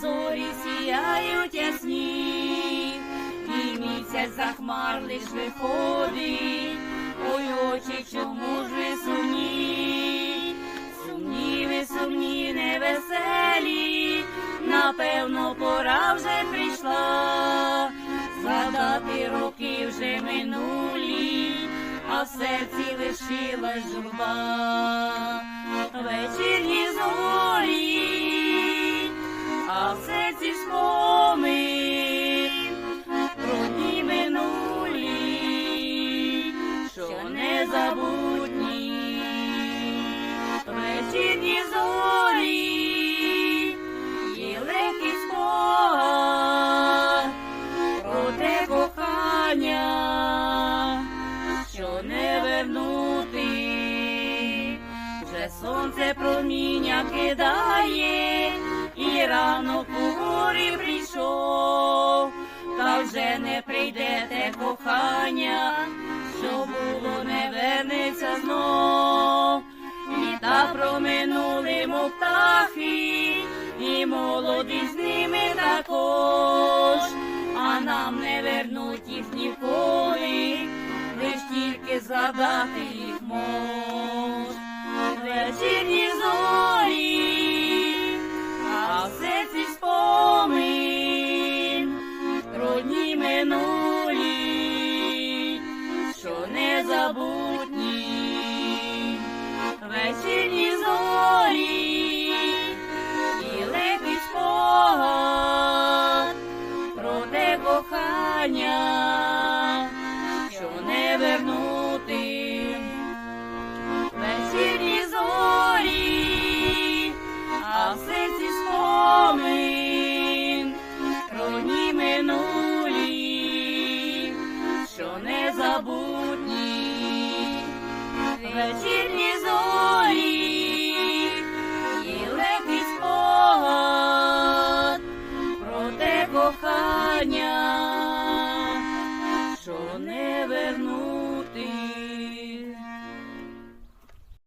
зорі сіяють ясні, і місяць за хмар лиш виходить, ой очі, чому ж ви сумні? Сумні ви сумні, невеселі, напевно, пора вже прийшла, згадати роки вже минулі, а в серці лишилась журба. Вечірні зорі, не забутні. Вечірні зорі, легкий спогад про те кохання, що не вернути, вже сонце проміння кидає, і ранок у горі прийшов, та вже не прийде те кохання, не вернеться знов. Літа проминули, мов і молоді з ними також, а нам не вернуть їх ніколи, лиш тільки згадати їх мож. Вечірні зорі, а в серці спомин, про минулі, що не забутні. Вечірні зорі і легкий спогад про те кохання, що не вернути. Вечірні зорі, а в серці спомин про дні минулі, що не забутні. Вечірні зорі кохання, що не вернути.